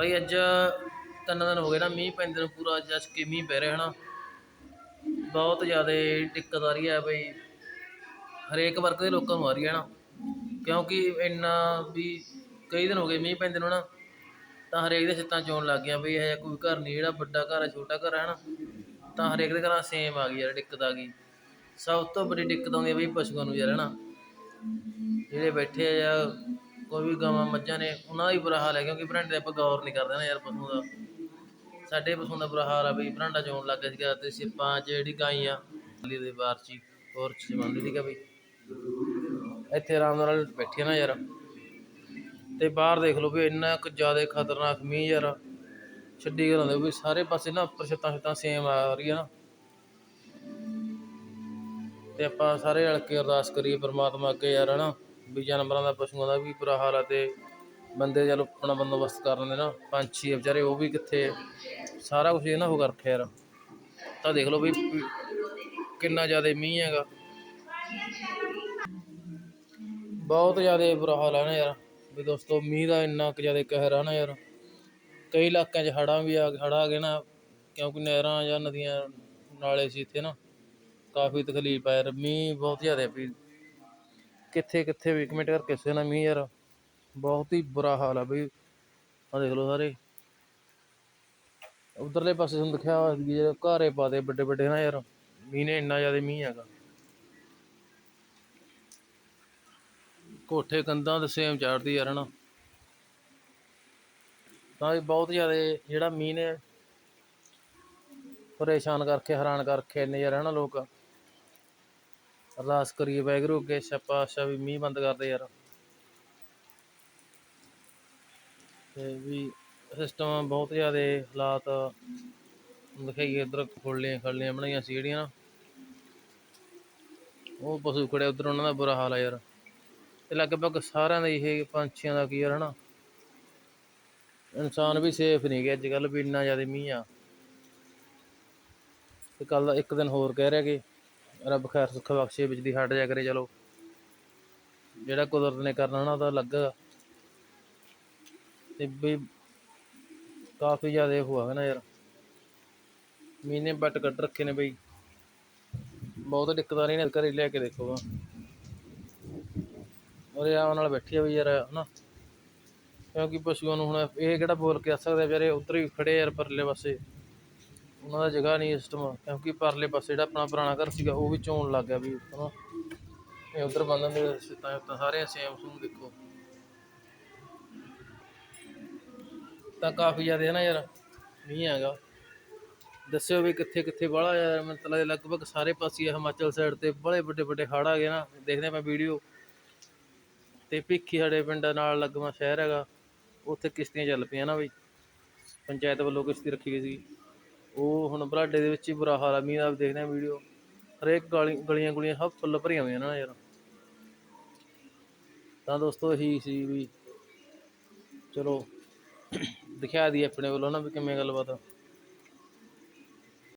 ਬਾਈ ਅੱਜ ਤਿੰਨ ਦਿਨ ਹੋ ਗਏ ਨਾ ਮੀਂਹ ਪੈਂਦੇ ਨੂੰ ਪੂਰਾ ਜਸ ਕੇ ਮੀਂਹ ਪੈ ਰਿਹਾ ਹਨਾ। ਬਹੁਤ ਜ਼ਿਆਦਾ ਦਿੱਕਤ ਆ ਰਹੀ ਹੈ ਬਈ। ਹਰੇਕ ਵਰਗ ਦੇ ਲੋਕਾਂ ਨੂੰ ਆ ਰਹੀ ਹੈ ਨਾ। ਕਿਉਂਕਿ ਇੰਨਾ ਵੀ ਕਈ ਦਿਨ ਹੋ ਗਏ ਮੀਂਹ ਪੈਂਦੇ ਨੂੰ ਨਾ, ਤਾਂ ਹਰੇਕ ਦੇ ਛੱਤਾਂ ਚੋਣ ਲੱਗ ਗਿਆ ਬਈ, ਇਹ ਜਿਹਾ ਕੋਈ ਘਰ ਨਹੀਂ ਜਿਹੜਾ ਵੱਡਾ ਘਰ ਹੈ ਛੋਟਾ ਘਰ ਹੈ ਨਾ ਤਾਂ ਹਰੇਕ ਦੇ ਘਰਾਂ ਸੇਮ ਆ ਗਈ ਯਾਰ, ਦਿੱਕਤ ਆ ਗਈ। ਸਭ ਤੋਂ ਵੱਡੀ ਦਿੱਕਤ ਆਉਂਦੀ ਹੈ ਬਈ ਪਸ਼ੂਆਂ ਨੂੰ ਯਾਰ ਹੈ ਨਾ ਜਿਹੜੇ ਬੈਠੇ ਆ ਜਾਂ ਕੋਈ ਵੀ ਗਾਵਾਂ ਮੱਝਾਂ ਨੇ, ਉਹਨਾਂ ਦਾ ਹੀ ਬੁਰਾ ਹਾਲ ਹੈ, ਕਿਉਂਕਿ ਬਰਾਂਡੇ ਆਪਾਂ ਗੌਰ ਨਹੀਂ ਕਰਦੇ ਨਾ ਯਾਰ ਪਸ਼ੂ ਦਾ। ਸਾਡੇ ਪਸ਼ੂਆਂ ਦਾ ਬੁਰਾ ਹਾਲ ਆ ਬਈ, ਬਰਾਂਡਾ ਚੋਣ ਲੱਗ ਗਿਆ ਸੀਗਾ, ਤੇ ਸਿੱਪਾਂ 'ਚ ਜਿਹੜੀ ਗਾਈ ਆ ਗਲੀ ਦੇ ਬਾਹਰ ਹੋਰ ਚ ਸੀਗਾ ਬਈ। ਇੱਥੇ ਆਰਾਮ ਨਾਲ ਬੈਠੀ ਨਾ ਯਾਰ। ਤੇ ਬਾਹਰ ਦੇਖ ਲਓ ਵੀ ਇੰਨਾ ਕੁ ਜ਼ਿਆਦਾ ਖਤਰਨਾਕ ਮੀਂਹ ਯਾਰ। ਛੱਡੀ ਗੱਲ ਵੀ ਸਾਰੇ ਪਾਸੇ ਨਾ ਉੱਪਰ ਛੱਤਾਂ ਛੱਤਾਂ ਸੇਮ ਆ ਰਹੀ ਹੈ ਨਾ। ਤੇ ਆਪਾਂ ਸਾਰੇ ਰਲ ਕੇ ਅਰਦਾਸ ਕਰੀਏ ਪਰਮਾਤਮਾ ਅੱਗੇ ਯਾਰ, ਹਨਾ। ਵੀ ਜਾਨਵਰਾਂ ਦਾ, ਪਸ਼ੂਆਂ ਦਾ ਵੀ ਬੁਰਾ ਹਾਲ ਆ ਤੇ ਬੰਦੇ ਚਲੋ ਆਪਣਾ ਬੰਦੋਬਸਤ ਕਰ ਲੈਂਦੇ ਨਾ, ਪੰਛੀ ਆ ਵਿਚਾਰੇ, ਉਹ ਵੀ ਕਿੱਥੇ ਸਾਰਾ ਕੁਝ ਇਹਨਾਂ ਹੋ ਕਰ ਯਾਰ। ਤਾਂ ਦੇਖ ਲਓ ਵੀ ਕਿੰਨਾ ਜ਼ਿਆਦਾ ਮੀਂਹ ਹੈਗਾ। ਬਹੁਤ ਜ਼ਿਆਦਾ ਬੁਰਾ ਹਾਲ ਹੈ ਨਾ ਯਾਰ। ਵੀ ਦੋਸਤੋ, ਮੀਂਹ ਦਾ ਇੰਨਾ ਕੁ ਜ਼ਿਆਦਾ ਕਹਿਰ ਆ ਨਾ ਯਾਰ। ਕਈ ਇਲਾਕਿਆਂ 'ਚ ਹੜ੍ਹਾਂ ਵੀ ਆ, ਹੜ੍ਹ ਆ ਗਏ ਨਾ, ਕਿਉਂਕਿ ਨਹਿਰਾਂ ਜਾਂ ਨਦੀਆਂ ਨਾਲੇ ਸੀ ਇੱਥੇ ਨਾ, ਕਾਫੀ ਤਕਲੀਫ ਆ ਯਾਰ। ਮੀਂਹ ਬਹੁਤ ਜ਼ਿਆਦਾ ਵੀ ਕਿੱਥੇ ਕਿੱਥੇ ਵੀ ਕਮੈਂਟ ਕਰਕੇ ਕਿਸੇ ਨਾ ਮੀਂਹ ਯਾਰ। ਬਹੁਤ ਹੀ ਬੁਰਾ ਹਾਲ ਆ ਬਈ। ਆ ਦੇਖ ਲਓ ਸਾਰੇ। ਉਧਰਲੇ ਪਾਸੇ ਤੁਹਾਨੂੰ ਦਿਖਿਆ ਹੋਇਆ ਸੀ ਜਿਹੜੇ ਘਾਰੇ ਪਾਦੇ ਵੱਡੇ ਵੱਡੇ ਨਾ ਯਾਰ। ਮੀਂਹ ਨੇ ਇੰਨਾ ਜ਼ਿਆਦਾ ਮੀਂਹ ਹੈਗਾ। ਕੋਠੇ ਕੰਧਾਂ ਤੇ ਸੇਮ ਚਾੜਦੀ ਯਾਰ, ਹਨਾ। ਤਾਂ ਇਹ ਬਹੁਤ ਜ਼ਿਆਦਾ ਜਿਹੜਾ ਮੀਂਹ ਨੇ ਪਰੇਸ਼ਾਨ ਕਰਕੇ, ਹੈਰਾਨ ਕਰਕੇ ਇੰਨੇ ਯਾਰ ਹਨਾ, ਲੋਕ। ਅਰਦਾਸ ਕਰੀਏ ਵਾਹਿਗੁਰੂ, ਅੱਗੇ ਛੱਪਾ ਆਸ਼ਾ ਵੀ ਮੀਂਹ ਬੰਦ ਕਰਦੇ ਯਾਰ। ਤੇ ਵੀ ਸਿਸਟਮ ਬਹੁਤ ਜ਼ਿਆਦਾ ਹਾਲਾਤ ਦਿਖਾਈਏ, ਇੱਧਰ ਖੋਲੀਆਂ ਖੱਲੀਆਂ ਬਣਾਈਆਂ ਸੀ ਜਿਹੜੀਆਂ ਉਹ ਪਸ਼ੂ ਖੜੇ ਉਧਰ ਉਹਨਾਂ ਦਾ ਬੁਰਾ ਹਾਲ ਆ ਯਾਰ। ਤੇ ਲਗਭਗ ਸਾਰਿਆਂ ਦਾ ਇਹ ਪੰਛੀਆਂ ਦਾ ਕੀ ਯਾਰ, ਹਨਾ। ਇਨਸਾਨ ਵੀ ਸੇਫ ਨਹੀਂ ਗਿਆ ਅੱਜ ਕੱਲ ਵੀ ਇੰਨਾ ਜ਼ਿਆਦਾ ਮੀਂਹ ਆ। ਤੇ ਕੱਲ ਦਾ ਇੱਕ ਦਿਨ ਹੋਰ ਕਹਿ ਰਿਹਾ ਕਿ ਰੱਬ ਖੈਰ ਸੁੱਖ ਬਖਸ਼ੇ, ਬਿਜਲੀ ਹਟ ਜਾ ਕਰੇ, ਚਲੋ। ਜਿਹੜਾ ਕੁਦਰਤ ਨੇ ਕਰਨਾ ਨਾ, ਉਹਦਾ ਲੱਗਾ ਤੇ ਵੀ ਕਾਫੀ ਜ਼ਿਆਦਾ ਹੋਆ ਹੈ ਨਾ ਯਾਰ। ਮੀਨੇ ਬੱਟ ਕੱਢ ਰੱਖੇ ਨੇ ਬਈ। ਬਹੁਤ ਦਿੱਕਤਾਂ ਆ ਨੇ, ਘਰੇ ਲੈ ਕੇ ਦੇਖੋ ਔਰ ਆਰਾਮ ਨਾਲ ਬੈਠੀ ਆ ਵੀ ਯਾਰ, ਹਨਾ। ਕਿਉਂਕਿ ਪਸ਼ੂਆਂ ਨੂੰ ਹੁਣ ਇਹ ਕਿਹੜਾ ਬੋਲ ਕੇ ਆ ਸਕਦੇ, ਵਿਚਾਰੇ ਉੱਧਰ ਹੀ ਖੜੇ ਯਾਰ ਪਰਲੇ ਪਾਸੇ। ਉਹਨਾਂ ਦਾ ਜਗ੍ਹਾ ਨਹੀਂ ਸਿਸਟਮ ਕਿਉਂਕਿ ਪਰਲੇ ਪਾਸੇ ਜਿਹੜਾ ਆਪਣਾ ਪੁਰਾਣਾ ਘਰ ਸੀਗਾ, ਉਹ ਵੀ ਚੋਣ ਲੱਗ ਗਿਆ ਵੀ ਹਨਾ ਇਹ ਉਧਰ ਬੰਦਨ ਦੇ ਛੱਤਾਂ ਛੱਤਾਂ ਸਾਰੇ ਸੇਮ ਸੂਮ ਦੇਖੋ। ਤਾਂ ਕਾਫੀ ਜ਼ਿਆਦਾ ਹੈ ਨਾ ਯਾਰ, ਮੀਂਹ ਹੈਗਾ। ਦੱਸਿਓ ਵੀ ਕਿੱਥੇ ਕਿੱਥੇ ਬਾਹਲਾ ਯਾਰ ਮਤਲਬ ਲਗਭਗ ਸਾਰੇ ਪਾਸੇ ਹਿਮਾਚਲ ਸਾਈਡ ਤੇ ਬੜੇ ਵੱਡੇ ਵੱਡੇ ਹੜ੍ਹ ਆ ਗਏ ਨਾ। ਦੇਖਦੇ ਆਪਾਂ ਵੀਡੀਓ ਤੇ ਭਿੱਖੀ ਸਾਡੇ ਪਿੰਡ ਨਾਲ ਲੱਗਵਾ ਸ਼ਹਿਰ ਹੈਗਾ। ਉੱਥੇ ਕਿਸ਼ਤੀਆਂ ਚੱਲ ਪਈਆਂ ਨਾ ਬਈ। ਪੰਚਾਇਤ ਵੱਲੋਂ ਕਿਸ਼ਤੀ ਰੱਖੀ ਗਈ ਸੀ। ਉਹ ਹੁਣ ਬਰਾਡੇ ਦੇ ਵਿੱਚ ਹੀ ਬੁਰਾ ਹਾਲ ਆ, ਮੀਂਹ ਦਾ ਦੇਖਦੇ ਆ ਵੀਡੀਓ। ਹਰੇਕ ਗਲੀ, ਗਲੀਆਂ ਗੁਲੀਆਂ ਸਭ ਫੁੱਲ ਭਰੀਆਂ ਹੋਈਆਂ ਨਾ ਯਾਰ। ਤਾਂ ਦੋਸਤੋ ਇਹੀ ਸੀ ਵੀ ਚਲੋ, ਦਿਖਾ ਦੀ ਆਪਣੇ ਵੱਲੋਂ ਨਾ ਵੀ ਕਿਵੇਂ ਗੱਲਬਾਤ ਆ।